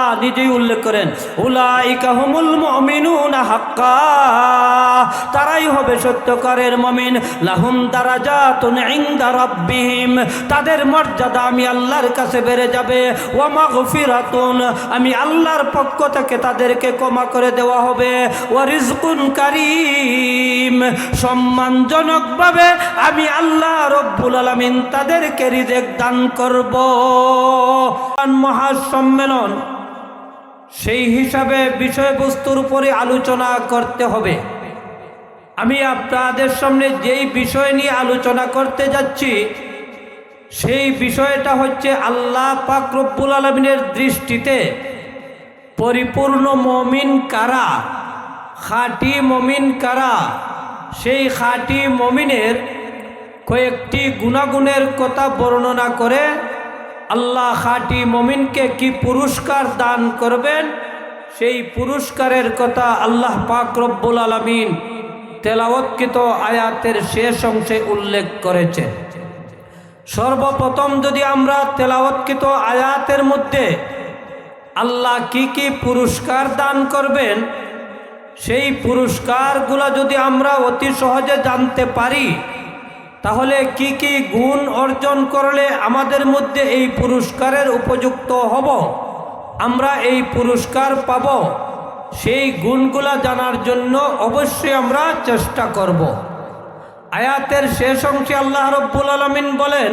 আল্লাহ নিজেই উল্লেখ করেন, উলাইকা হুমুল মুমিনুনা হাক্কা। তারাই হবে সত্যকারের মমিন, লাহুম দারাজাতুন ইনদা রাব্বিহিম। তাদের মর্যাদা আমি আল্লাহর কাছে বেড়ে যাবে, ওয়া মাগফিরাতুন। আমি আল্লাহর পক্ষ থেকে তাদেরকে ক্ষমা করে দেওয়া হবে, ওয়া রিজকুন কারীম। সম্মানজনকভাবে আমি আল্লাহ রব্বুল আলামিন তাদেরকে রিজেক দান করব। মহাসম্মেলন সেই হিসাবে বিষয়বস্তুর উপরে আলোচনা করতে হবে। আমি আপনাদের সামনে যেই বিষয় নিয়ে আলোচনা করতে যাচ্ছি, সেই বিষয়টা হচ্ছে আল্লাহ পাক রব্বুল আলমিনের দৃষ্টিতে পরিপূর্ণ মমিন কারা? খাঁটি মমিন কারা? সেই খাঁটি মমিনের কয়েকটি গুণাগুণের কথা বর্ণনা করে আল্লাহ খাঁটি মমিনকে কি পুরস্কার দান করবেন? সেই পুরস্কারের কথা আল্লাহ পাক রব্বুল আলমিন তেলাওয়াতকৃত আয়াতের শেষ অংশে উল্লেখ করেছে সর্বপ্রথম যদি আমরা তেলাওয়াতকৃত আয়াতের মধ্যে আল্লাহ কি কি পুরস্কার দান করবেন, সেই পুরস্কারগুলো যদি আমরা অতি সহজে জানতে পারি তাহলে কি কি গুণ অর্জন করলে আমাদের মধ্যে এই পুরস্কারের উপযুক্ত হব? আমরা এই পুরস্কার পাব। সেই গুণগুলা জানার জন্য অবশ্যই আমরা চেষ্টা করব। আয়াতের শেষ অংশে আল্লাহ রব্বুল আলমিন বলেন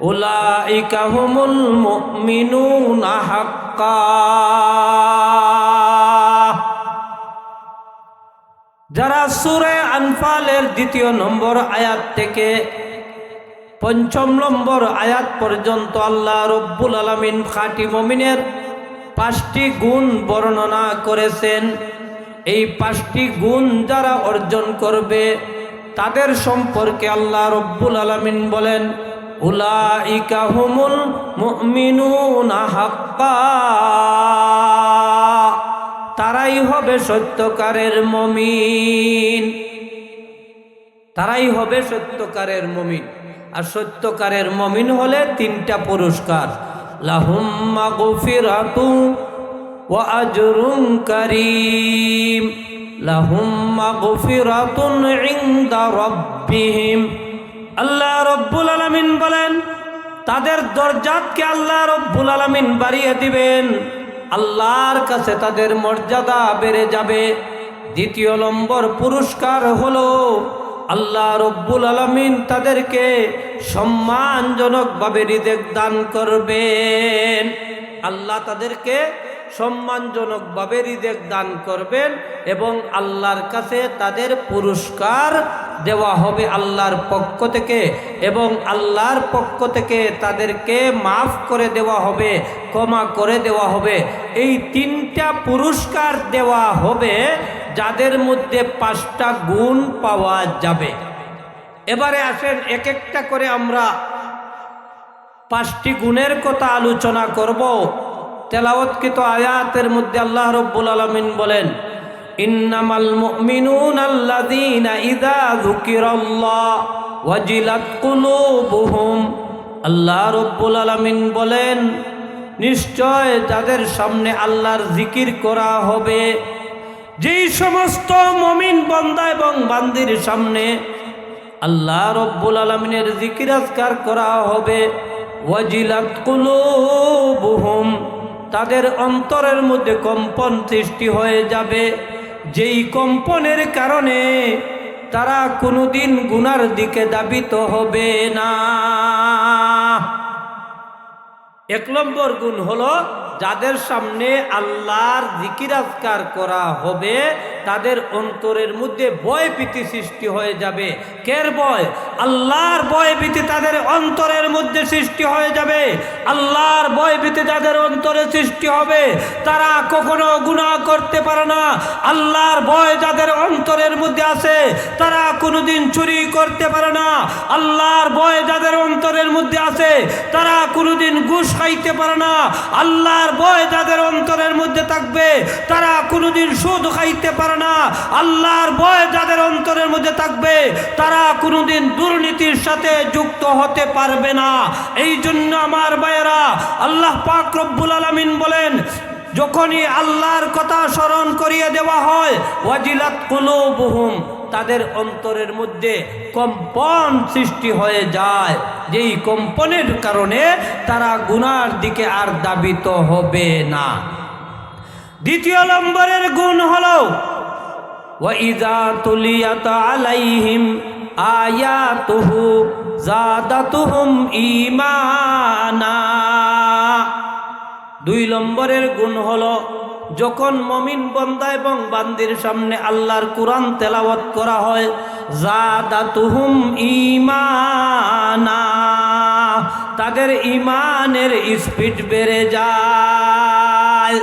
ওলা উলাইকা হুমুল মুমিনুনা হাক্কা। যারা সুরে আনফালের দ্বিতীয় নম্বর আয়াত থেকে পঞ্চম নম্বর আয়াত পর্যন্ত আল্লাহ রব্বুল আলমিন খাটি মমিনের পাঁচটি গুণ বর্ণনা করেছেন। এই পাঁচটি গুণ যারা অর্জন করবে, তাদের সম্পর্কে আল্লাহ রব্বুল আলমিন বলেন, উলাইকা হুমুল মুমিনুনা হাক্কা। তারাই হবে সত্যকারের মমিন। তারাই হবে সত্যকারের মমিন। আর সত্যকারের মমিন হলে তিনটা পুরস্কার। লাহুম মাগফিরাতু ওয়া আজরুন কারীম। লাহুম মাগফিরাতুন ইনদা রাব্বিহিম। আল্লাহ রব্বুল আলামিন বলেন, তাদের দরজাতকে আল্লাহ রব্বুল আলামিন বাড়িয়ে দিবেন। আল্লাহর কাছে তাদের মর্যাদা বেড়ে যাবে। দ্বিতীয় নম্বর পুরস্কার হলো আল্লাহ রব্বুল আলমিন তাদেরকে সম্মানজনকভাবে হৃদয় দান করবেন। আল্লাহ তাদেরকে সম্মানজনকভাবে হৃদয় দান করবেন এবং আল্লাহর কাছে তাদের পুরস্কার দেওয়া হবে আল্লাহর পক্ষ থেকে এবং আল্লাহর পক্ষ থেকে তাদেরকে মাফ করে দেওয়া হবে, ক্ষমা করে দেওয়া হবে। এই তিনটা পুরস্কার দেওয়া হবে যাদের মধ্যে পাঁচটা গুণ পাওয়া যাবে। এবারে আসেন এক একটা করে আমরা পাঁচটি গুণের কথা আলোচনা করব। তেলাওয়াতকৃত আয়াতের মধ্যে আল্লাহ রব্বুল আলমিন বলেন, ইন্নামাল মুমিনুন আল্লাযীনা ইযা যুকিরাল্লাহ ওয়াজিলাত কুলুবুহুম। আল্লাহ রব্বুল আলামিন বলেন, নিশ্চয় যাদের সামনে আল্লাহর জিকির করা হবে, যেই সমস্ত মমিন বন্দা এবং বান্দির সামনে আল্লাহ রব্বুল আলমিনের জিকির করা হবে, ওয়াজিলাত কুলুবুহুম। তাদের অন্তরের মধ্যে কম্পন সৃষ্টি হয়ে যাবে। যেই কম্পনের কারণে তারা কোনোদিন গুনার দিকে দাবিত হবে না। এক নম্বর গুণ হলো যাদের সামনে আল্লাহর জিকিরাজকার করা হবে তাদের অন্তরের মধ্যে ভয় ভীতি সৃষ্টি হয়ে যাবে। কের ভয়? আল্লাহর ভয় ভীতি তাদের অন্তরের মধ্যে সৃষ্টি হয়ে যাবে। আল্লাহর ভয় ভীতি তাদের অন্তরে সৃষ্টি হবে। তারা কখনো গুনাহ করতে পারে না। আল্লাহর ভয় যাদের অন্তরের মধ্যে আছে, তারা কোনোদিন চুরি করতে পারে না। আল্লাহর ভয় যাদের অন্তরের মধ্যে আছে, তারা কোনোদিন ঘুষ খাইতে পারে না। আল্লাহর ভয় যাদের অন্তরের মধ্যে থাকবে, তারা কোনোদিন সুদ খাইতে পারে না, আল্লাহর ভয় যাদের অন্তরের মধ্যে থাকবে, তারা কোনোদিন দুর্নীতির সাথে যুক্ত হতে পারবে না। এই জন্য আমার ভাইয়েরা, আল্লাহ পাক রব্বুল আলমিন বলেন, যখনই আল্লাহর কথা স্মরণ করিয়ে দেওয়া হয়, ওয়াজিলাত কুলুবুহুম, তাদের অন্তরের মধ্যে কম্পন সৃষ্টি হয়ে যায়। যেই কম্পনের কারণে তারা গুনার দিকে আর দাবিত হবে না। দ্বিতীয় নম্বরের গুণ হলো وَإِذَا تُلِيَتْ عَلَيْهِمْ آيَاتُهُ زَادَتْهُمْ ঈমানা দুই নম্বরের গুণ হলো যখন মমিন বন্দা এবং বান্দির সামনে আল্লাহর কোরআন তেলাওয়াত করা হয় জাদাতুহুম ঈমানা তাদের ইমানের স্পিড বেড়ে যায়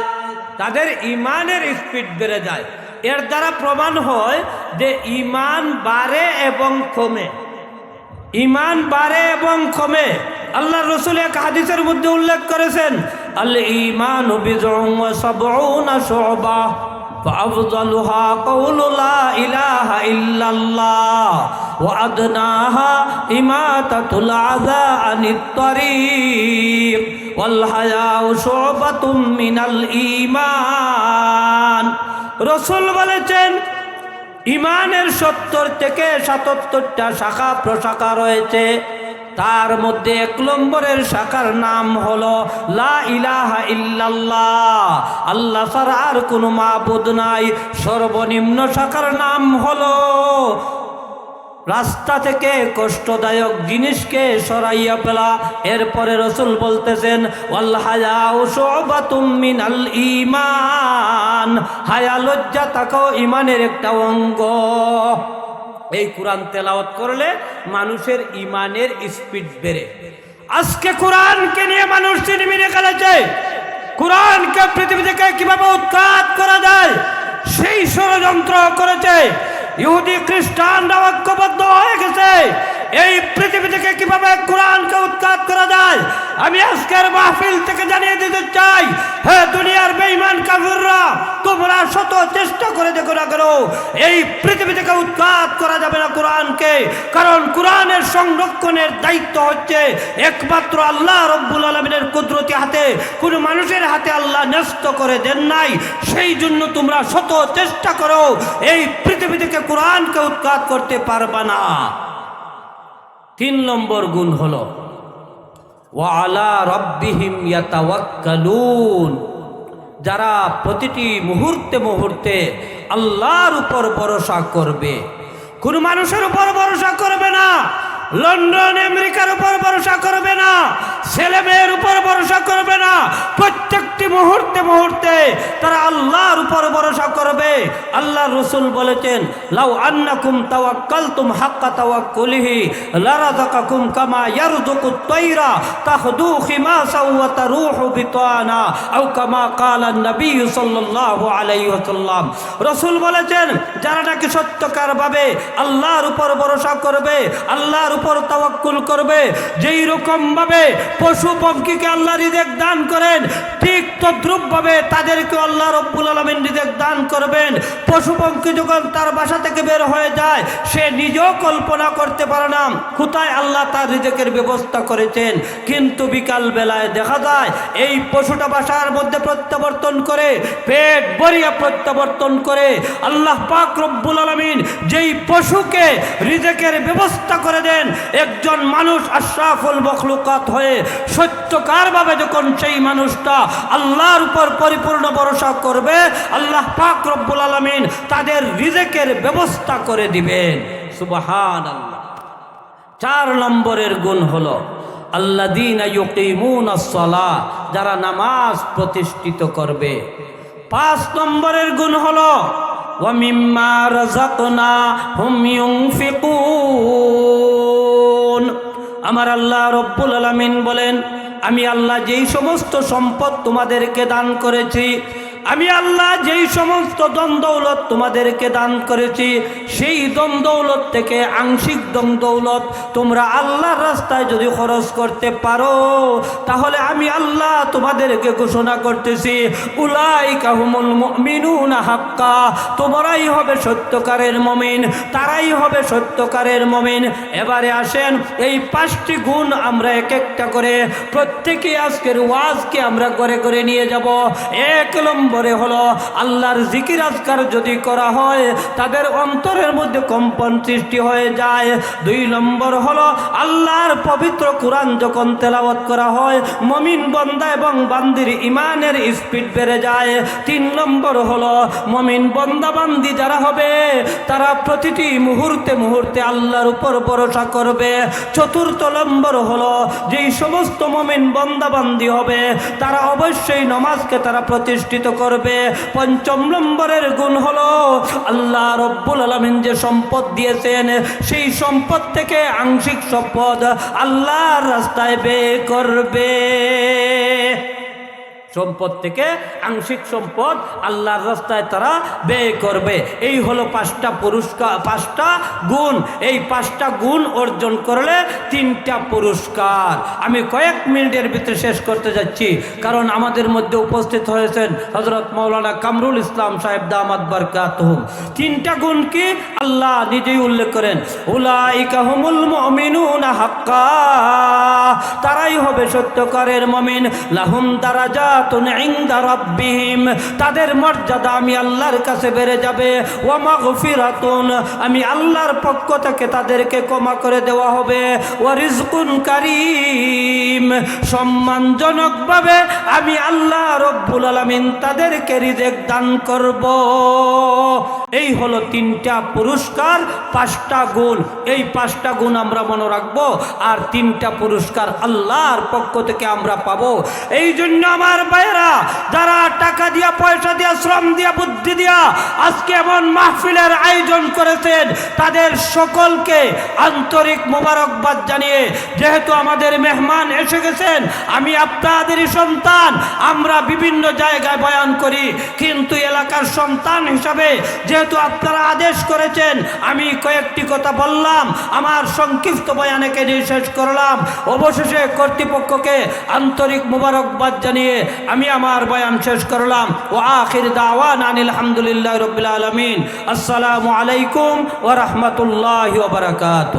তাদের ইমানের স্পিড বেড়ে যায় এর দ্বারা প্রমাণ হয় যে ইমান বাড়ে এবং কমে ইমান বাড়ে এবং কমে আল্লাহ রসুল এক হাদিসের মধ্যে উল্লেখ করেছেন আল ইমান শোভা فأفضلها قول لا إله إلا الله وأدناها إماتة العذى عن الطريق والحياء شعبة من الإيمان রসুল বলেছেন, ইমানের সত্তর থেকে সাতাত্তরটা শাখা প্রশাখা রয়েছে। তার মধ্যে এক নম্বরের শাখার নাম হলো, লা ইলাহা ইল্লাল্লাহ। আল্লাহ ছাড়া আর কোনো মাবুদ নাই। সর্বনিম্ন শাখার নাম হলো রাস্তা থেকে কষ্টদায়ক জিনিসকে সরাইয়া ফেলা। এরপরে রসুল বলতেছেন মিনাল ঈমান। হায়া, লজ্জা, তাকাও ইমানের একটা অঙ্গ। এই কোরআন তেলাওয়াত করলে মানুষের ইমানের স্পিড বেড়ে। আজকে কোরআনকে নিয়ে মানুষ চিনিমিনে খেলেছে। কোরআনকে পৃথিবী থেকে কীভাবে উৎখাত করা যায়, সেই ষড়যন্ত্র করেছে। ইহুদি খ্রিস্টানরা ঐক্যবদ্ধ হয়ে গেছে এই পৃথিবী থেকে কীভাবে কোরআনকে উৎখাত করা যায়? আমি আজকের মাহফিল থেকে জানিয়ে দিতে চাই, হে দুনিয়ার বেঈমান কাফিররা, তোমরা শত চেষ্টা করে দেখো না কেন? এই পৃথিবী থেকে উৎখাত করা যাবে না কোরআনকে, কারণ কোরআনের সংরক্ষণের দায়িত্ব হচ্ছে একমাত্র আল্লাহ রব্বুল আলমিনের কুদরতি হাতে। কোনো মানুষের হাতে আল্লাহ ন্যস্ত করে দেন নাই। সেই জন্য তোমরা শত চেষ্টা করো, এই পৃথিবী থেকে কোরআনকে উৎখাত করতে পারবা না। তিন নম্বর গুণ হল ওয়ালা রব্বিহিম ইয়াতাওয়াক্কালুন যারা প্রতিটি মুহূর্তে মুহূর্তে আল্লাহর উপর ভরসা করবে। কোন মানুষের উপর ভরসা করবে না। লন্ডন আমেরিকার উপর ভরসা করবে না, ছেলে মেয়ের উপর ভরসা করবে না, প্রত্যেকটি মুহূর্তে মুহূর্তে তারা আল্লাহর উপর ভরসা করবে। আল্লাহ রসুল বলেছেন, লাউ আন্নাকুম তাওয়াক্কালতুম হাক্কা তাওয়াক্কুলিহি, লারাযাকাকুম কামা ইয়ারযুকু তাইরা তাখদু খিমাসা ওয়া তারুহু বিতানা, আও কামা ক্বালা নবী সাল্লাল্লাহু আলাইহি ওয়াসাল্লাম। রাসূল বলেছেন, যারা নাকি সত্যকারভাবে আল্লাহর উপর ভরসা করবে, আল্লাহর উপর তাওয়াক্কুল করবে, যেই রকম ভাবে পশু পক্ষীকে আল্লাহ রিজেক দান করেন, ঠিক তদ্রুপভাবে তাদেরকে আল্লাহ রব্বুল আলমিন রিজেক দান করবেন। পশু পক্ষী যখন তার বাসা থেকে বের হয়ে যায়, সে নিজেও কল্পনা করতে পারে না, কোথায় আল্লাহ তার রিজেকের ব্যবস্থা করেছেন। কিন্তু বিকাল বেলায় দেখা যায়, এই পশুটা বাসার মধ্যে প্রত্যাবর্তন করে, পেট ভরিয়া প্রত্যাবর্তন করে, আল্লাহ পাক রব্বুল আলমিন যেই পশুকে রিজেকের ব্যবস্থা করে দেন একজন মানুষ আশরাফুল মখলুকাত হয়ে সত্যকারভাবে যখন সেই মানুষটা আল্লাহর উপর পরিপূর্ণ ভরসা করবে, আল্লাহ পাক রব্বুল আলমিন তাদের রিজেকের ব্যবস্থা করে দিবেন। সুবাহান আল্লাহ চার নম্বরের গুণ হল হলো আল্লাদিন যারা নামাজ প্রতিষ্ঠিত করবে। পাঁচ নম্বরের গুণ হলো ওয়ামিম্মা রাযাকনাহুম ইউনফিকুন আমার আল্লাহ রব্বুল আলমিন বলেন আমি আল্লাহ যেই সমস্ত সম্পদ তোমাদেরকে দান করেছি আমি আল্লাহ যেই সমস্ত দ্বন্দ্বৌলত তোমাদেরকে দান করেছি, সেই দ্বন্দ্বৌলত থেকে আংশিক দ্বন্দ্বৌলত তোমরা আল্লাহর রাস্তায় যদি খরচ করতে পারো, তাহলে আমি আল্লাহ তোমাদেরকে ঘোষণা করতেছি উলাই কাহুমুল মিনুনা হাক্কা। তোমরাই হবে সত্যকারের মমিন, তারাই হবে সত্যকারের মমিন। এবারে আসেন, এই পাঁচটি গুণ আমরা এক একটা করে প্রত্যেকে আজকের ওয়াজকে আমরা করে করে নিয়ে যাব। এক হলো, আল্লাহর জিকির আজকার যদি করা হয়, তাদের অন্তরের মধ্যে কম্পন সৃষ্টি হয়ে যায়। দুই নম্বর হলো, আল্লাহর পবিত্র কোরআন যখন তেলাওয়াত করা হয়, মমিন বন্দা এবং বান্দির ইমানের স্পিড বেড়ে যায়। তিন নম্বর হলো, মমিন বন্দা বান্দি যারা হবে, তারা প্রতিটি মুহূর্তে মুহূর্তে আল্লাহর উপর ভরসা করবে। চতুর্থ নম্বর হলো, যেই সমস্ত মমিন বন্দাবান্দি হবে, তারা অবশ্যই নমাজকে তারা প্রতিষ্ঠিত করবে। পঞ্চম নম্বরের গুণ হলো আল্লাহ রব্বুল আলমিন যে সম্পদ দিয়েছেন, সেই সম্পদ থেকে আংশিক সম্পদ আল্লাহর রাস্তায় বে করবে। সম্পদ থেকে আংশিক সম্পদ আল্লাহর রাস্তায় তারা ব্যয় করবে। এই হলো পাঁচটা পুরস্কার, পাঁচটা গুণ। এই পাঁচটা গুণ অর্জন করলে তিনটা পুরস্কার। আমি কয়েক মিনিটের ভিতরে শেষ করতে যাচ্ছি, কারণ আমাদের মধ্যে উপস্থিত হয়েছেন হজরত মৌলানা কামরুল ইসলাম সাহেব দামাদ বারকাতহুম। তিনটা গুণ কি? আল্লাহ নিজেই উল্লেখ করেন হাক্কা। তারাই হবে সত্যকারের মমিন, লাহুম তাদের মর্যাদা আমি আল্লাহর কাছে বেড়ে যাবে। ওয়া মাগফিরাতুন, আমি আল্লাহর পক্ষ থেকে তাদেরকে ক্ষমা করে দেওয়া হবে। ওয়া রিজকুন কারীম, সম্মানজনকভাবে আমি আল্লাহ রব্বুল আলামিন তাদেরকে রিজেক দান করব। এই হলো তিনটা পুরস্কার, পাঁচটা গুণ। এই পাঁচটা গুণ আমরা মনে রাখব, আর তিনটা পুরস্কার আল্লাহর পক্ষ থেকে আমরা পাবো। এই জন্য আমার ভাইয়েরা, যারা টাকা দিয়া, পয়সা দিয়া, শ্রম দিয়া, বুদ্ধি দিয়া আজকে এমন মাহফিলের আয়োজন করেছেন, তাদের সকলকে আন্তরিক মোবারকবাদ জানিয়ে, যেহেতু আমাদের মেহমান এসে গেছেন, আমি আপনাদেরই সন্তান, আমরা বিভিন্ন জায়গায় বয়ান করি, কিন্তু এলাকার সন্তান হিসাবে যেহেতু আপনারা আদেশ করেছেন, আমি কয়েকটি কথা বললাম, আমার সংক্ষিপ্ত বয়ানেকে নিয়ে শেষ করলাম, অবশেষে কর্তৃপক্ষকে আন্তরিক মোবারকবাদ জানিয়ে আমি আমার বয়ান শেষ করলাম। ও আখির দাওয়ান আনিল আলহামদুলিল্লাহ রবিল আলমিন। আসসালামু আলাইকুম ও রহমতুল্লাহ বারকাত